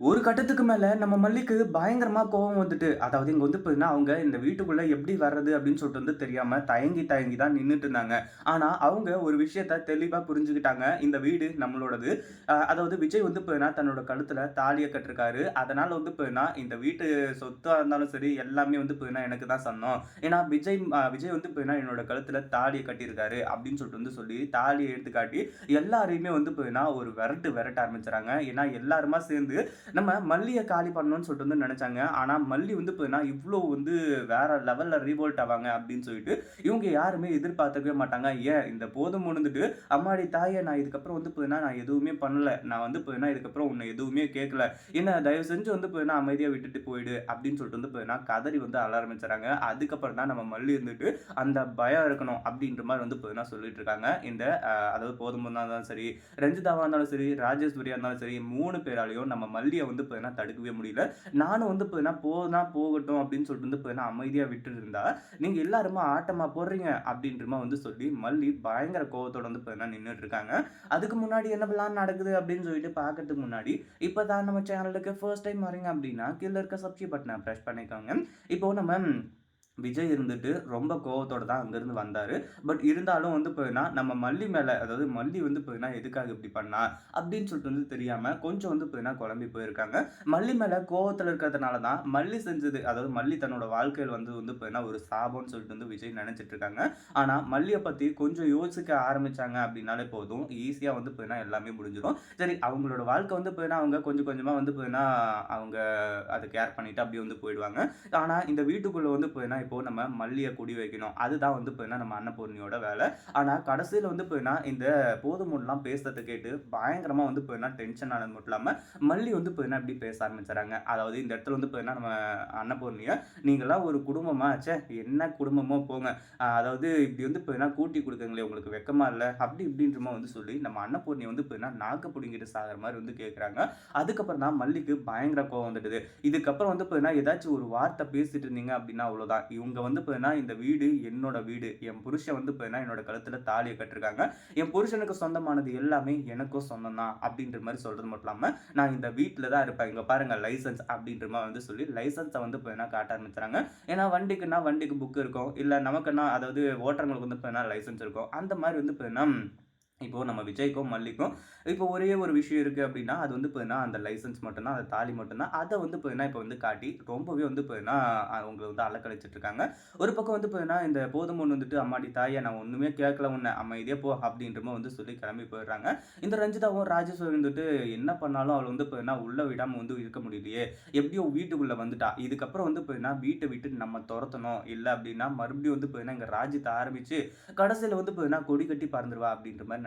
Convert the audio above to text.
ஒரு கட்டத்துக்கு மேலே நம்ம மல்லிக்கு பயங்கரமாக கோபம் வந்துட்டு, அதாவது இங்கே வந்து பார்த்தீங்கன்னா, அவங்க இந்த வீட்டுக்குள்ளே எப்படி வர்றது அப்படின்னு சொல்லிட்டு வந்து தெரியாமல் தயங்கி தயங்கி தான் நின்றுட்டு இருந்தாங்க. ஆனால் அவங்க ஒரு விஷயத்த தெளிவாக புரிஞ்சுக்கிட்டாங்க. இந்த வீடு நம்மளோடது. அதாவது விஜய் வந்து பார்த்தீங்கன்னா, தன்னோட கழுத்தில் தாலியை கட்டிருக்காரு. அதனால் வந்து பார்த்தீங்கன்னா, இந்த வீட்டு சொத்தாக இருந்தாலும் சரி, எல்லாமே வந்து பார்த்தீங்கன்னா, எனக்கு தான் சொந்தம். ஏன்னா விஜய் விஜய் வந்து பார்த்தீங்கன்னா, என்னோட கழுத்தில் தாலியை கட்டியிருக்காரு அப்படின்னு சொல்லிட்டு வந்து சொல்லி, தாலியை எடுத்து காட்டி எல்லாரையுமே வந்து பார்த்தீங்கன்னா, ஒரு விரட்டு விரட்ட ஆரம்பிச்சுறாங்க. ஏன்னா எல்லாருமா சேர்ந்து நம்ம மல்லியை காலி பண்ணணும்னு சொல்லிட்டு வந்து நினச்சாங்க ஆனால் மல்லி வந்து பார்த்தீங்கன்னா, இவ்வளோ வந்து வேற லெவலில் ரீவோல்ட் ஆவாங்க அப்படின்னு சொல்லிட்டு, இவங்க யாருமே எதிர்பார்த்துக்கவே மாட்டாங்க. ஏன் இந்த போதும் உணர்ந்துட்டு, "அம்மாடி தாயே! நான் இதுக்கப்புறம் வந்து பார்த்தீங்கன்னா, நான் எதுவுமே பண்ணலை நான் வந்து பார்த்தீங்கன்னா, இதுக்கப்புறம் உன்னை எதுவுமே கேட்கல. என்ன தயவு செஞ்சு வந்து பார்த்தீங்கன்னா, அமைதியாக விட்டுட்டு போயிடு." அப்படின்னு சொல்லிட்டு வந்து பார்த்தீங்கன்னா, கதறி வந்து அழ ஆரம்பிச்சுறாங்க. அதுக்கப்புறம் தான் நம்ம மல்லி இருந்துட்டு, அந்த பயம் இருக்கணும் அப்படின்ற மாதிரி வந்து பார்த்தீங்கன்னா சொல்லிட்டு இருக்காங்க. இந்த அதாவது போதும் இருந்தாலும் சரி, ரஞ்சிதாவாக இருந்தாலும் சரி, ராஜேஸ்வரியாக இருந்தாலும் சரி, மூணு பேராலையும் நம்ம மல்லி மல்லிய வந்து பார்த்தீங்கன்னா, தடுக்கவே முடியல. நானும் வந்து பார்த்தீங்கன்னா, போனா போகட்டும் அப்படின்னு சொல்லிட்டு வந்து பார்த்தீங்கன்னா, அமைதியாக விட்டுட்டு இருந்தா, நீங்கள் எல்லாருமா ஆட்டமாக போடுறீங்க அப்படின்றமா வந்து சொல்லி, மல்லி பயங்கர கோவத்தோட வந்து பார்த்தீங்கன்னா நின்றுட்டு இருக்காங்க. அதுக்கு முன்னாடி என்ன பிளான் நடக்குது அப்படின்னு சொல்லிட்டு பார்க்கறதுக்கு முன்னாடி, இப்போ தான் நம்ம சேனலுக்கு ஃபர்ஸ்ட் டைம் வரீங்க அப்படின்னா, கீழே இருக்க சப்ஸ்கிரைப் பட்டனை ப்ரெஸ் பண்ணிக்கோங்க. இப்போ நம்ம விஜய் இருந்துட்டு ரொம்ப கோவத்தோட தான் அங்கேருந்து வந்தார் பட் இருந்தாலும் வந்து போயின்னா நம்ம மல்லி மேலே அதாவது மல்லி வந்து பார்த்தீங்கன்னா, எதுக்காக இப்படி பண்ணா? அப்படின்னு சொல்லிட்டு வந்து தெரியாமல் கொஞ்சம் வந்து பார்த்தீங்கன்னா குழம்பி போயிருக்காங்க. மல்லி மேலே கோவத்தில் இருக்கிறதுனால தான் மல்லி செஞ்சது அதாவது மல்லி தன்னோட வாழ்க்கையில் வந்து வந்து பார்த்தீங்கன்னா, ஒரு சாபம்னு சொல்லிட்டு வந்து விஜய் நினச்சிட்டு இருக்காங்க. ஆனால் மல்லியை பற்றி கொஞ்சம் யோசிக்க ஆரம்பித்தாங்க அப்படின்னாலே போதும், ஈஸியாக வந்து பார்த்தீங்கன்னா எல்லாமே முடிஞ்சிடும் சரி அவங்களோட வாழ்க்கை வந்து பார்த்தீங்கன்னா, அவங்க கொஞ்சம் கொஞ்சமாக வந்து பார்த்தீங்கன்னா, அவங்க அதை கேர் பண்ணிவிட்டு அப்படியே வந்து போயிடுவாங்க. ஆனால் இந்த வீட்டுக்குள்ளே வந்து பார்த்தீங்கன்னா, இப்போ நம்ம மல்லியை குடி வைக்கணும். அதுதான் வந்து பார்த்தீங்கன்னா, நம்ம அன்னபூர்ணியோட வேலை ஆனால் கடைசியில் வந்து பார்த்தீங்கன்னா, இந்த போதுமுன்லாம் பேசுறதை கேட்டு பயங்கரமாக வந்து பார்த்தீங்கன்னா, டென்ஷன் ஆனது மட்டும் இல்லாமல் மல்லி வந்து பார்த்தீங்கன்னா, இப்படி பேச ஆரம்பிச்சுறாங்க. அதாவது இந்த இடத்துல வந்து பார்த்தீங்கன்னா, நம்ம அன்னபூர்ணிய, நீங்களாம் ஒரு குடும்பமா? ச்சே! என்ன குடும்பமோ போங்க. அதாவது இப்படி வந்து பார்த்தீங்கன்னா, கூட்டி கொடுக்குங்களே உங்களுக்கு வெக்கமா இல்லை அப்படி இப்படின்றமா வந்து சொல்லி, நம்ம அன்னபூர்ணியை வந்து பார்த்தீங்கன்னா, நாக்கு பிடிங்கிட்டு சாகிற மாதிரி வந்து கேட்குறாங்க. அதுக்கப்புறம் தான் மல்லிக்கு பயங்கர கோவம் வந்துடுது. இதுக்கப்புறம் வந்து பார்த்தீங்கன்னா, ஏதாச்சும் ஒரு வார்த்தை பேசிட்டு இருந்தீங்க அப்படின்னா அவ்வளோதான். இவங்க வந்து பார்த்தீங்கன்னா, இந்த வீடு என்னோட வீடு. என் புருஷன் வந்து பார்த்தீங்கன்னா, என்னோட கழுத்தில் தாலியை கட்டிருக்காங்க. என் புருஷனுக்கு சொந்தமானது எல்லாமே எனக்கும் சொந்தம் தான். அப்படின்ற மாதிரி சொல்கிறது மட்டும் இல்லாமல் நான் இந்த வீட்டில் தான் இருப்பேன். இங்கே பாருங்கள் லைசன்ஸ் அப்படின்ற மாதிரி வந்து சொல்லி, லைசன்ஸை வந்து பார்த்தீங்கன்னா காட்ட ஆரம்பிச்சுறாங்க. ஏன்னா வண்டிக்குன்னா வண்டிக்கு புக் இருக்கும். இல்லை நமக்குன்னா அதாவது ஓட்டுறவங்களுக்கு வந்து பார்த்தீங்கன்னா லைசென்ஸ் இருக்கும். அந்த மாதிரி வந்து பார்த்தீங்கன்னா இப்போது நம்ம விஜய்க்கும், மல்லிக்கும் இப்போ ஒரே ஒரு விஷயம் இருக்குது அப்படின்னா, அது வந்து பார்த்தீங்கன்னா, அந்த லைசென்ஸ் மட்டும்தான் அந்த தாலி மட்டும்தான் அதை வந்து பார்த்தீங்கன்னா, இப்போ வந்து காட்டி ரொம்பவே வந்து பார்த்தீங்கன்னா, அவங்களை வந்து அலக்கழிச்சிட்ருக்காங்க ஒரு பக்கம் வந்து பார்த்தீங்கன்னா, இந்த போதுமன் வந்துட்டு, "அம்மாடி தாயை நான் ஒன்றுமே கேட்கல உன்னை அம்மா இதே போ." அப்படின்றமோ வந்து சொல்லி கிளம்பி போயிடுறாங்க. இந்த ரஞ்சிதாவும், ராஜேஸ்வரி வந்துட்டு என்ன பண்ணாலும் அவள் வந்து பார்த்தீங்கன்னா, உள்ளே விடாமல் வந்து இருக்க முடியலையே. எப்படியோ வீட்டுக்குள்ளே வந்துட்டா. இதுக்கப்புறம் வந்து பார்த்தீங்கன்னா, வீட்டை விட்டு நம்ம துரத்தணும் இல்லை அப்படின்னா மறுபடியும் வந்து பார்த்தீங்கன்னா, இங்கே ராஜ்யத்தை ஆரம்பித்து கடைசியில் வந்து பார்த்தீங்கன்னா, கொடி கட்டி பறந்துருவா அப்படின்ற மாதிரி